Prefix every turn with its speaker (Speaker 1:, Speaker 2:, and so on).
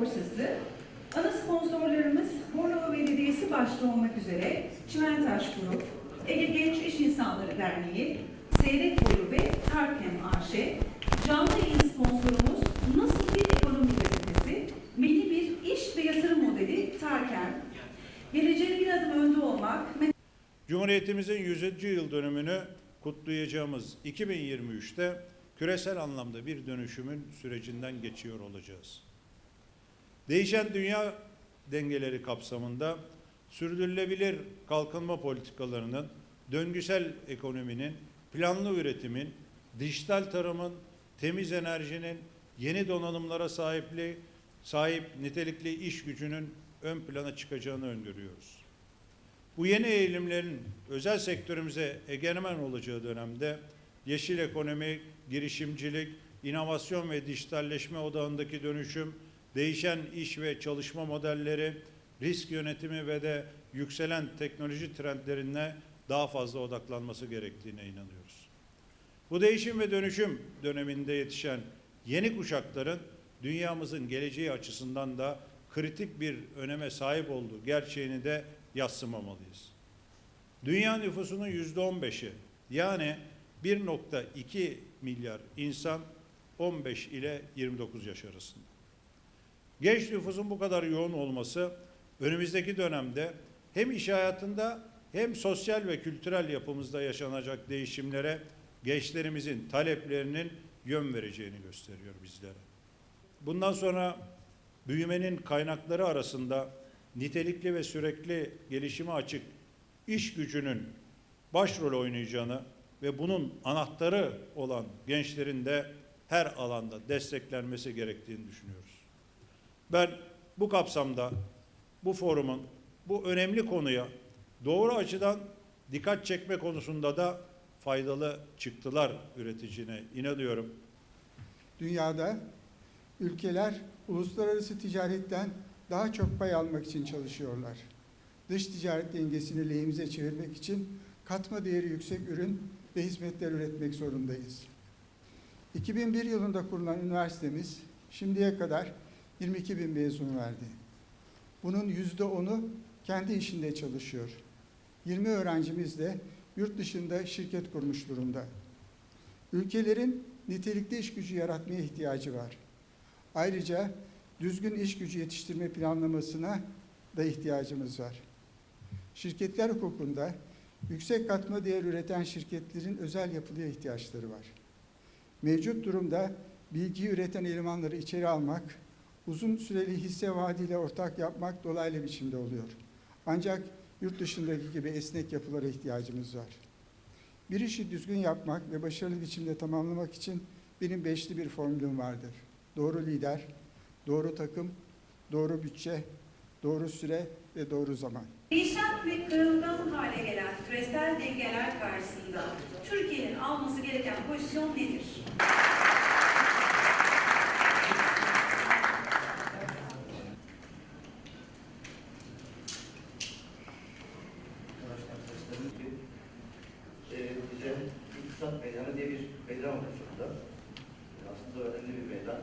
Speaker 1: borsası, ana sponsorlarımız Bornova Belediyesi başta olmak üzere Çimentaş Grup, Ege Genç İş İnsanları Derneği, Seyrek Boyu ve Tarkem AŞ, canlı yayın sponsorumuz Nasıl Bir Ekonomi Gazetesi, Milli Bir İş ve Yatırım Modeli Tarkem, geleceğe bir adım önde olmak,
Speaker 2: Cumhuriyetimizin 100. yıl dönümünü kutlayacağımız 2023'te küresel anlamda bir dönüşümün sürecinden geçiyor olacağız. Değişen dünya dengeleri kapsamında sürdürülebilir kalkınma politikalarının, döngüsel ekonominin, planlı üretimin, dijital tarımın, temiz enerjinin, yeni donanımlara sahipliği, sahip nitelikli iş gücünün ön plana çıkacağını öngörüyoruz. Bu yeni eğilimlerin özel sektörümüze egemen olacağı dönemde yeşil ekonomi, girişimcilik, inovasyon ve dijitalleşme odağındaki dönüşüm, değişen iş ve çalışma modelleri, risk yönetimi ve de yükselen teknoloji trendlerine daha fazla odaklanması gerektiğine inanıyoruz. Bu değişim ve dönüşüm döneminde yetişen yeni kuşakların dünyamızın geleceği açısından da kritik bir öneme sahip olduğu gerçeğini de yassımamalıyız. Dünya nüfusunun yüzde on beşi yani 1.2 milyar insan 15 ile 29 yaş arasında. Genç nüfusun bu kadar yoğun olması önümüzdeki dönemde hem iş hayatında hem sosyal ve kültürel yapımızda yaşanacak değişimlere gençlerimizin taleplerinin yön vereceğini gösteriyor bizlere. Bundan sonra büyümenin kaynakları arasında nitelikli ve sürekli gelişime açık iş gücünün başrol oynayacağını ve bunun anahtarı olan gençlerin de her alanda desteklenmesi gerektiğini düşünüyoruz. Ben bu kapsamda bu forumun bu önemli konuya doğru açıdan dikkat çekme konusunda da faydalı çıktılar üreticine inanıyorum.
Speaker 3: Dünyada ülkeler uluslararası ticaretten daha çok pay almak için çalışıyorlar. Dış ticaret dengesini lehimize çevirmek için katma değeri yüksek ürün ve hizmetler üretmek zorundayız. 2001 yılında kurulan üniversitemiz şimdiye kadar 22 bin mezun verdi. Bunun yüzde onu kendi işinde çalışıyor. 20 öğrencimiz de yurt dışında şirket kurmuş durumda. Ülkelerin nitelikli iş gücü yaratmaya ihtiyacı var. Ayrıca düzgün iş gücü yetiştirme planlamasına da ihtiyacımız var. Şirketler hukukunda yüksek katma değer üreten şirketlerin özel yapılıya ihtiyaçları var. Mevcut durumda bilgi üreten elemanları içeri almak, uzun süreli hisse vaadiyle ortak yapmak dolaylı biçimde oluyor. Ancak yurt dışındaki gibi esnek yapılara ihtiyacımız var. Bir işi düzgün yapmak ve başarılı biçimde tamamlamak için benim beşli bir formülüm vardır. Doğru lider, doğru takım, doğru bütçe, doğru süre ve doğru zaman.
Speaker 1: Değişen ve kırılgan hale gelen küresel dengeler karşısında Türkiye'nin alması gereken pozisyon nedir?
Speaker 4: İktisat Meydanı diye bir meydan var şurada. Aslında önemli bir meydan.